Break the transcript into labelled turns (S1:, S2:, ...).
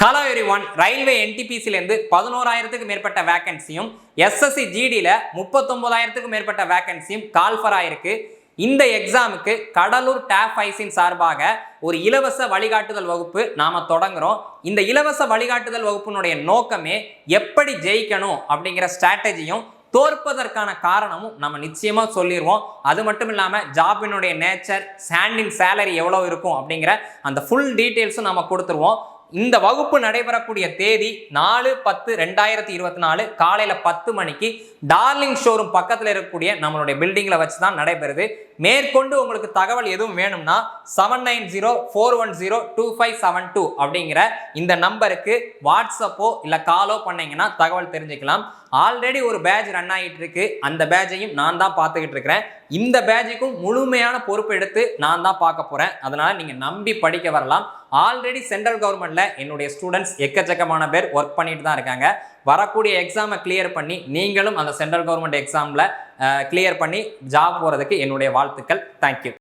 S1: Hello everyone railway என்டிபிசிலேருந்து பதினோராயிரத்துக்கு மேற்பட்ட வேகன்சியும் எஸ்எஸ்சி ஜிடியில் முப்பத்தொம்போதாயிரத்துக்கும் மேற்பட்ட வேகன்சியும் கால்ஃபர் ஆயிருக்கு இந்த எக்ஸாமுக்கு கடலூர் டேப் ஐஸின் சார்பாக ஒரு இலவச வழிகாட்டுதல் வகுப்பு நாம் தொடங்குறோம். இந்த இலவச வழிகாட்டுதல் வகுப்பினுடைய நோக்கமே எப்படி ஜெயிக்கணும் அப்படிங்கிற ஸ்ட்ராட்டஜியும் தோற்பதற்கான காரணமும் நம்ம நிச்சயமாக சொல்லிடுவோம் அது மட்டும் இல்லாமல் ஜாபினுடைய நேச்சர் ஸ்டாண்டிங் சேலரி எவ்வளோ இருக்கும் அப்படிங்கிற அந்த ஃபுல் டீட்டெயில்ஸும் நம்ம கொடுத்துருவோம். இந்த வகுப்பு நடைபெறக்கூடிய தேதி நாலு பத்து ரெண்டாயிரத்தி இருபத்தி நாலு காலையில பத்து மணிக்கு டார்லிங் ஷோரூம் பக்கத்தில் இருக்கக்கூடிய நம்மளுடைய பில்டிங்கில் வச்சு தான் நடைபெறுது. மேற்கொண்டு உங்களுக்கு தகவல் எதுவும் வேணும்னா seven nine zero four one zero two five seven two அப்படிங்கிற இந்த நம்பருக்கு வாட்ஸ்அப்போ இல்லை காலோ பண்ணீங்கன்னா தகவல் தெரிஞ்சுக்கலாம். ஆல்ரெடி ஒரு பேட்ச் ரன் ஆகிட்டு இருக்கு அந்த பேட்சையும் நான் தான் பார்த்துக்கிட்டு இருக்கிறேன். இந்த பேட்சுக்கும் முழுமையான பொறுப்பு எடுத்து நான் தான் பார்க்க போறேன். அதனால நீங்க நம்பி படிக்க வரலாம். ஆல்ரெடி சென்ட்ரல் கவர்மெண்ட்ல என்னுடைய ஸ்டூடெண்ட்ஸ் எக்கச்சக்கமான பேர் ஒர்க் பண்ணிட்டு தான் இருக்காங்க. வரக்கூடிய எக்ஸாமை கிளியர் பண்ணி நீங்களும் அந்த சென்ட்ரல் கவர்மெண்ட் எக்ஸாமில் கிளியர் பண்ணி ஜாப் போகிறதுக்கு என்னுடைய வாழ்த்துக்கள். தேங்க்யூ